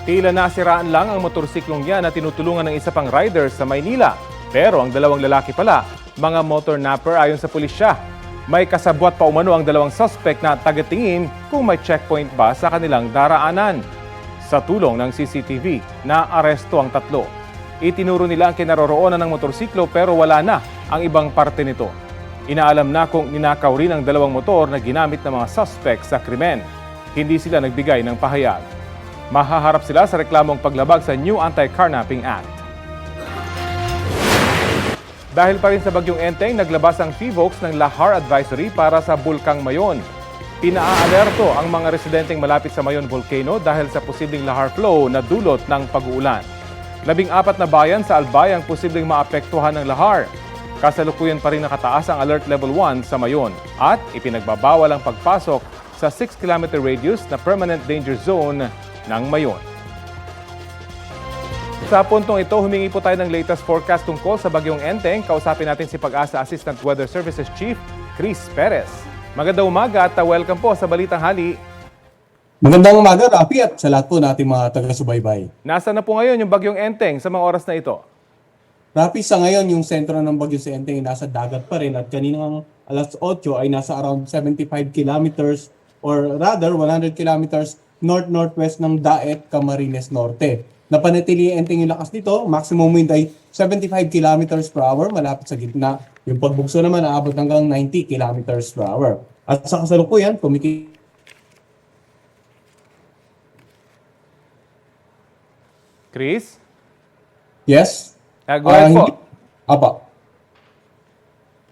Tila nasiraan lang ang motorsiklong yan na tinutulungan ng isa pang rider sa Maynila. Pero ang dalawang lalaki pala, mga motor napper ayon sa pulisya. May kasabwat pa umano ang dalawang suspect na tagatingin kung may checkpoint ba sa kanilang daraanan. Sa tulong ng CCTV, naaresto ang tatlo. Itinuro nila ang kinaroroonan ng motorsiklo pero wala na ang ibang parte nito. Inaalam na kung ninakaw rin ang dalawang motor na ginamit ng mga suspect sa krimen. Hindi sila nagbigay ng pahayag. Mahaharap sila sa reklamong paglabag sa New Anti-Carnapping Act. Dahil pa rin sa bagyong Enteng, naglabas ang PHIVOX ng Lahar Advisory para sa Bulkang Mayon. Pinaalerto ang mga residenteng malapit sa Mayon Volcano dahil sa posibleng lahar flow na dulot ng pag-uulan. Labing apat na bayan sa Albay ang posibleng maapektuhan ng lahar. Kasalukuyan pa rin nakataas ang Alert Level 1 sa Mayon at ipinagbabawal ang pagpasok sa 6 km radius na Permanent Danger Zone ng Mayon. Sa puntong ito, humingi po tayo ng latest forecast tungkol sa bagyong Enteng. Kausapin natin si Pag-asa Assistant Weather Services Chief Chris Perez. Magandang umaga at welcome po sa Balitang Hali. Magandang umaga, Rapi, at sa lahat po nating mga taga-subaybay. Nasa na po ngayon yung bagyong Enteng sa mga oras na ito? Rapi, sa ngayon, yung sentro ng Bagyo sa Enteng ay nasa dagat pa rin at kaninang alas 8 ay nasa around 75 kilometers or rather 100 kilometers north-northwest ng Daet, Camarines Norte. Napanatili ang Enteng yung lakas nito, maximum wind ay 75 kilometers per hour malapit sa gitna. Yung pagbugso naman aabot hanggang 90 kilometers per hour. At sa kasalukuyan, kumiki Chris? Yes? Uh, go ahead Ah, po. Apa.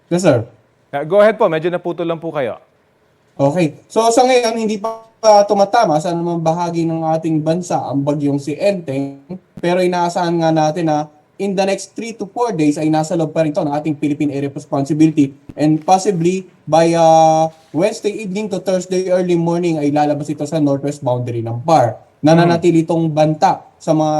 Yes, sir. Uh, go ahead po, medyo naputol lang po kayo. Okay. So sa ngayon, hindi pa pa tumatama sa anumang bahagi ng ating bansa ang bagyong si Enteng. Pero inaasahan nga natin na in the next 3 to 4 days ay nasa loob pa rin ito ng ating Philippine Area Responsibility. And possibly by uh, Wednesday evening to Thursday early morning ay lalabas ito sa northwest boundary ng PAR. Nananatili itong banta sa mga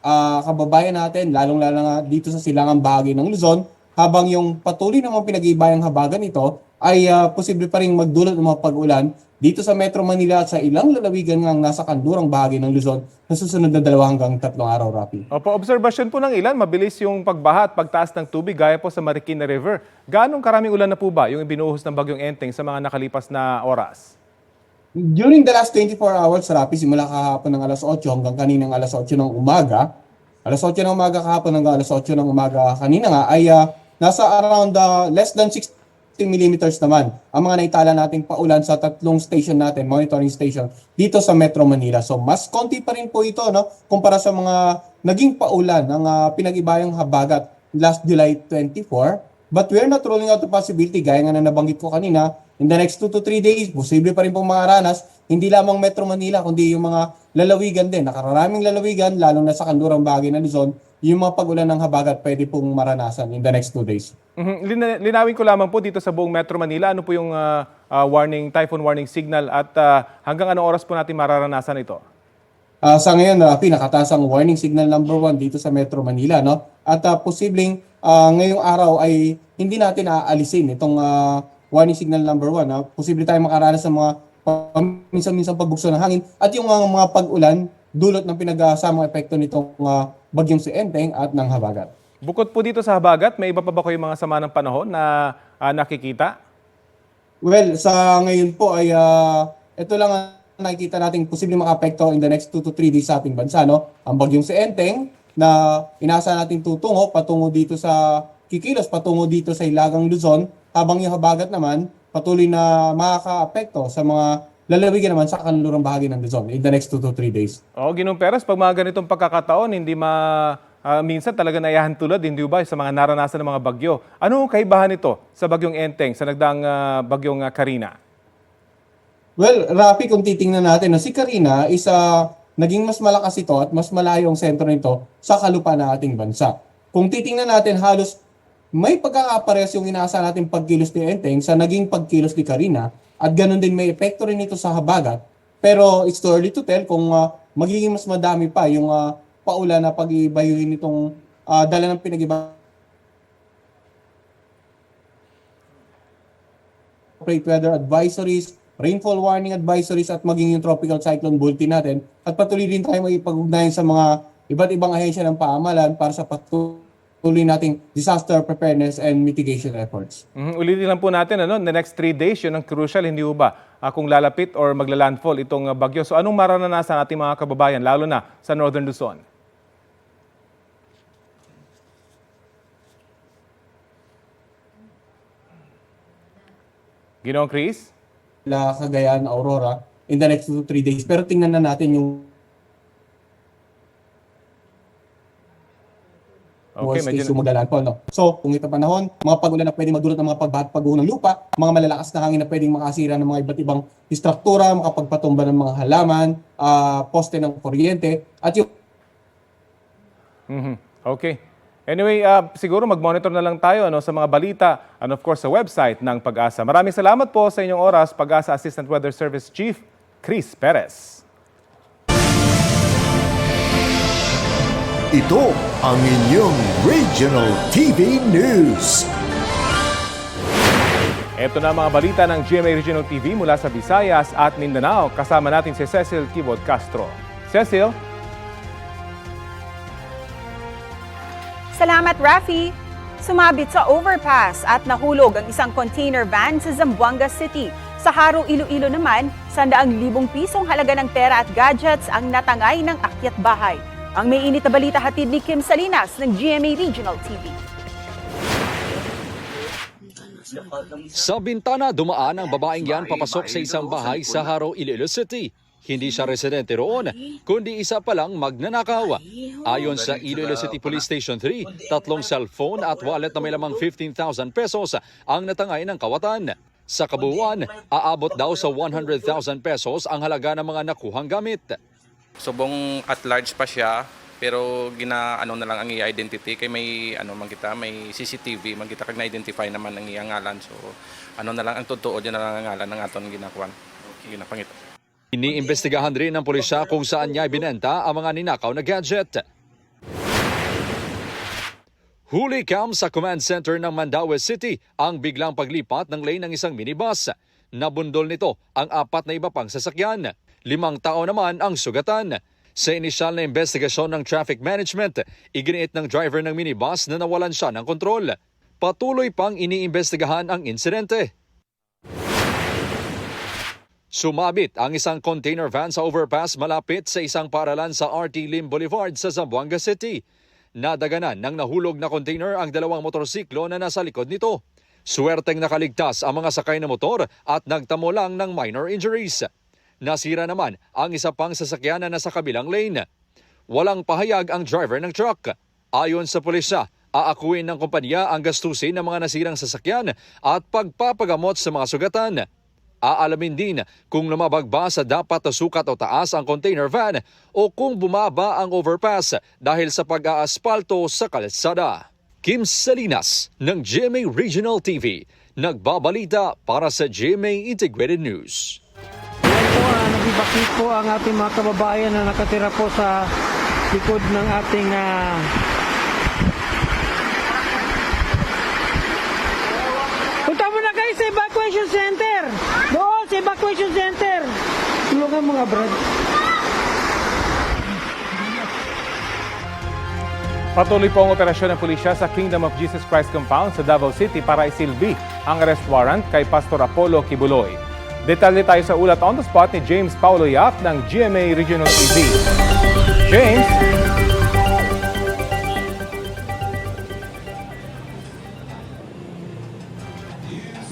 ah, kababayan natin, lalong-lalo nga dito sa silangang bahagi ng Luzon, habang yung patuloy namang pinag-iibayang habagan nito ay ah, posible pa rin magdulot ng mga pag-ulan dito sa Metro Manila at sa ilang lalawigan nga nasa kandurang bahagi ng Luzon sa susunod na dalawa hanggang tatlong araw, Rapi. Opo, obserbasyon po ng ilan, mabilis yung pagbaha at pagtaas ng tubig gaya po sa Marikina River. Gaano karaming ulan na po ba yung ibinuhos ng bagyong Enteng sa mga nakalipas na oras? During the last 24 hours, Rapi, simula kahapon ng alas 8 hanggang kaninang alas 8 ng umaga, alas 8 ng umaga kahapon hanggang alas 8 ng umaga kanina nga, ay ah, nasa around ah, less than 60 millimeters naman ang mga naitala nating paulan sa tatlong station natin, monitoring station, dito sa Metro Manila. So mas konti pa rin po ito no, kumpara sa mga naging paulan ng ah, pinag-ibayang habagat last July 24. But we're not ruling out the possibility, gaya nga na nabanggit ko kanina, in the next 2 to 3 days, posible pa rin pong makaranas, hindi lamang Metro Manila, kundi yung mga lalawigan din. Nakararaming lalawigan, lalo na sa kandurang bahagi ng Luzon, yung mga pag-ulan ng habagat pwede pong maranasan in the next 2 days. Mhm. Lina- Linawin ko lamang po dito sa buong Metro Manila, ano po yung ah, ah, warning, typhoon warning signal at ah, hanggang anong oras po natin mararanasan ito? Ah, sa ngayon, Rafi, nakataas ang warning signal number 1 dito sa Metro Manila. No? At ah, posibleng ah, ngayong araw ay hindi natin aalisin itong ah, warning signal number 1. No? Posible tayo makaranas ng mga minsan-minsan pagbukso ng hangin at yung ah, mga pag-ulan dulot ng pinag-asamang epekto nitong ah, bagyong si Enteng at ng habagat. Bukod po dito sa habagat, may iba pa ba kayong mga sama ng panahon na ah, nakikita? Well, sa ngayon po ay ah, ito lang ang nakikita nating posibleng makaapekto in the next 2 to 3 days sa ating bansa. No? Ang bagyong si Enteng na inaasahan natin tutungo patungo dito sa kikilos, patungo dito sa Ilagang Luzon, habang yung habagat naman patuloy na makakaapekto sa mga lalawigan naman sa kanlurang bahagi ng Luzon in the next 2 to 3 days. O, Ginong Peras, pag mga ganitong pagkakataon, hindi ma... ah, minsan talaga naiyahan tulad, hindi ba, sa mga naranasan ng mga bagyo. Ano ang kaibahan nito sa bagyong Enteng, sa nagdaang ah, bagyong ah, Karina? Well, Rafi, kung titingnan natin, no, si Karina is ah, naging mas malakas ito at mas malayo ang sentro nito sa kalupa ng ating bansa. Kung titingnan natin, halos may pagkakaparehas yung inaasahan natin pagkilos ni Enteng sa naging pagkilos ni Karina at ganun din may epekto rin ito sa habagat. Pero it's too early to tell kung ah, magiging mas madami pa yung ah, paulan na pag-ibayuhin nitong ah, dala ng pinag-iba corporate weather advisories, rainfall warning advisories at maging yung tropical cyclone bulletin natin at patuloy din tayo magipag-ugnayan sa mga iba't ibang ahensya ng paamalan para sa patuloy nating disaster preparedness and mitigation efforts. Mhm, Ulitin lang po natin, ano, the next three days, yun ang crucial, hindi ba? Ah, kung lalapit or maglalandfall itong ah, bagyo. So anong mararanasan ating mga kababayan, lalo na sa Northern Luzon? Ginoong Chris? La Cagayan, Aurora in the next 2 to 3 days. Pero tingnan na natin yung Okay, worst medyo... case yung maglalandfall. No? So, kung ito panahon, mga pag-ulan na pwedeng madulot ng mga pagbahat pagguho ng lupa, mga malalakas na hangin na pwedeng makasira ng mga iba't ibang istruktura, makapagpatumba ng mga halaman, ah, poste ng kuryente, at yung Mhm. Okay. Anyway, ah, siguro mag-monitor na lang tayo ano, sa mga balita and of course sa website ng Pag-asa. Maraming salamat po sa inyong oras, Pag-asa Assistant Weather Service Chief Chris Perez. Ito ang inyong Regional TV News. Ito na mga balita ng GMA Regional TV mula sa Visayas at Mindanao. Kasama natin si Cecil Kibot Castro. Cecil, Salamat, Rafi! Sumabit sa overpass at nahulog ang isang container van sa Zamboanga City. Sa Haro, Iloilo naman, sandaang libong pisong halaga ng pera at gadgets ang natangay ng akyat bahay. Ang may init na balita hatid ni Kim Salinas ng GMA Regional TV. Sa bintana, dumaan ang babaeng yan papasok sa isang bahay sa Haro, Iloilo City. Hindi siya residente roon, kundi isa pa lang magnanakaw. Ayon sa Iloilo City Police Station 3, tatlong cellphone at wallet na may lamang 15,000 pesos ang natangay ng kawatan. Sa kabuuan, aabot daw sa 100,000 pesos ang halaga ng mga nakuhang gamit. subong at large pa siya pero gina ano na lang ang iya identity. Kay may ano man kita may CCTV man kita kag na-identify naman ang iya ngalan. So ano na lang ang totoo diyan na lang ang ngalan ng aton ginakuan. Ginapangit Iniimbestigahan rin ng pulisya kung saan niya ibinenta ang mga ninakaw na gadget. Huli cam sa command center ng Mandaue City ang biglang paglipat ng lane ng isang minibus. Nabundol nito ang apat na iba pang sasakyan. Limang tao naman ang sugatan. Sa inisyal na investigasyon ng traffic management, iginiit ng driver ng minibus na nawalan siya ng kontrol. Patuloy pang iniimbestigahan ang insidente. Sumabit ang isang container van sa overpass malapit sa isang paralan sa RT Lim Boulevard sa Zamboanga City. Nadaganan ng nahulog na container ang dalawang motorsiklo na nasa likod nito. Swerteng nakaligtas ang mga sakay na motor at nagtamo lang ng minor injuries. Nasira naman ang isa pang sasakyan na nasa kabilang lane. Walang pahayag ang driver ng truck. Ayon sa pulisya, aakuin ng kumpanya ang gastusin ng mga nasirang sasakyan at pagpapagamot sa mga sugatan. Aalamin din kung lumabag ba sa dapat na sukat o taas ang container van o kung bumaba ang overpass dahil sa pag-aaspalto sa kalsada. Kim Salinas ng GMA Regional TV, nagbabalita para sa GMA Integrated News. Yan po, uh, nag-evacuate po ang ating mga kababayan na nakatira po sa likod ng ating ah, Punta mo na kayo sa evacuation center! Doon, sa evacuation center! Tulungan mga brad. patuloy po ang operasyon ng pulisya sa Kingdom of Jesus Christ Compound sa Davao City para isilbi ang arrest warrant kay Pastor Apollo Kibuloy. Detalye tayo sa ulat on the spot ni James Paulo Yap ng GMA Regional TV. James,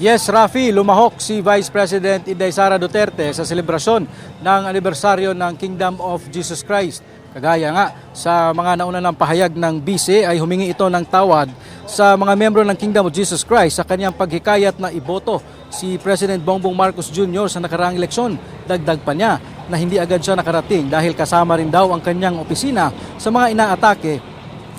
Yes, Rafi, lumahok si Vice President Inday Sara Duterte sa selebrasyon ng anibersaryo ng Kingdom of Jesus Christ. Kagaya nga sa mga nauna ng pahayag ng BC ay humingi ito ng tawad sa mga membro ng Kingdom of Jesus Christ sa kanyang paghikayat na iboto si President Bongbong Marcos Jr. sa nakaraang eleksyon. Dagdag pa niya na hindi agad siya nakarating dahil kasama rin daw ang kanyang opisina sa mga inaatake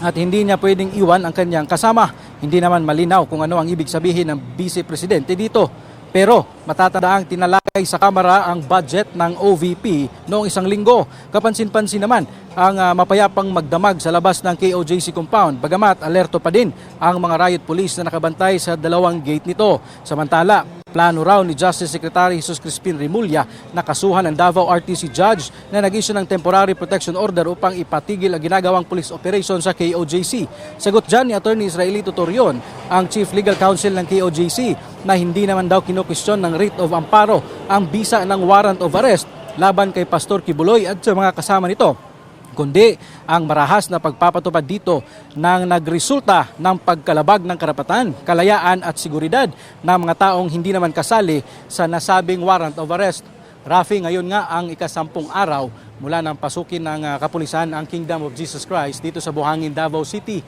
at hindi niya pwedeng iwan ang kanyang kasama. Hindi naman malinaw kung ano ang ibig sabihin ng Vice Presidente dito. Pero matatadaang tinalakay sa Kamara ang budget ng OVP noong isang linggo. Kapansin-pansin naman ang ah, mapayapang magdamag sa labas ng KOJC compound. Bagamat alerto pa din ang mga riot police na nakabantay sa dalawang gate nito. Samantala, Plano raw ni Justice Secretary Jesus Crispin Rimulya na kasuhan ng Davao RTC Judge na nag-issue ng temporary protection order upang ipatigil ang ginagawang police operation sa KOJC. Sagot dyan ni Attorney Israelito Torion, ang Chief Legal Counsel ng KOJC, na hindi naman daw kinukwestiyon ng writ of amparo ang bisa ng warrant of arrest laban kay Pastor Kibuloy at sa mga kasama nito kundi ang marahas na pagpapatupad dito nang nagresulta ng pagkalabag ng karapatan, kalayaan at seguridad ng mga taong hindi naman kasali sa nasabing warrant of arrest. Rafi, ngayon nga ang ikasampung araw mula nang pasukin ng ah, kapulisan ang Kingdom of Jesus Christ dito sa Buhangin, Davao City.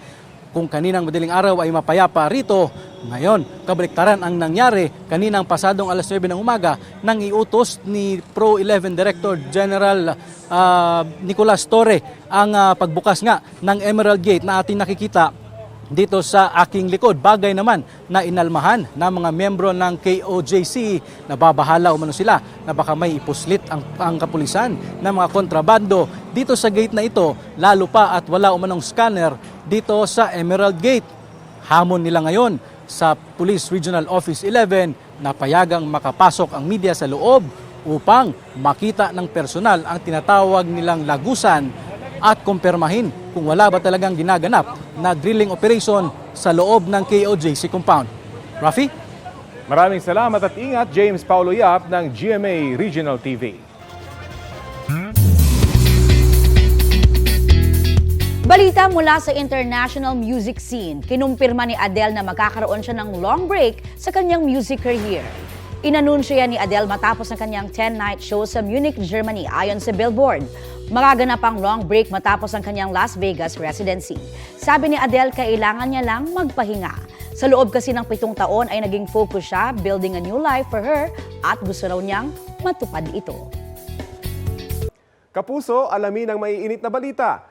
Kung kaninang madaling araw ay mapayapa rito, ngayon kabaliktaran ang nangyari kaninang pasadong alas 9 ng umaga nang iutos ni Pro 11 Director General ah, Nicolas Torre ang ah, pagbukas nga ng Emerald Gate na ating nakikita dito sa aking likod. Bagay naman na inalmahan ng mga membro ng KOJC na babahala umano sila na baka may ipuslit ang, ang kapulisan ng mga kontrabando dito sa gate na ito lalo pa at wala umanong scanner dito sa Emerald Gate. Hamon nila ngayon sa Police Regional Office 11 na payagang makapasok ang media sa loob upang makita ng personal ang tinatawag nilang lagusan at kumpirmahin kung wala ba talagang ginaganap na drilling operation sa loob ng KOJC compound. Rafi? Maraming salamat at ingat James Paulo Yap ng GMA Regional TV. Balita mula sa international music scene, kinumpirma ni Adele na magkakaroon siya ng long break sa kanyang music career. Inanunsyo yan ni Adele matapos ang kanyang 10-night show sa Munich, Germany ayon sa Billboard. Magaganap ang long break matapos ang kanyang Las Vegas residency. Sabi ni Adele, kailangan niya lang magpahinga. Sa loob kasi ng pitong taon ay naging focus siya building a new life for her at gusto raw niyang matupad ito. Kapuso, alamin ang maiinit na balita.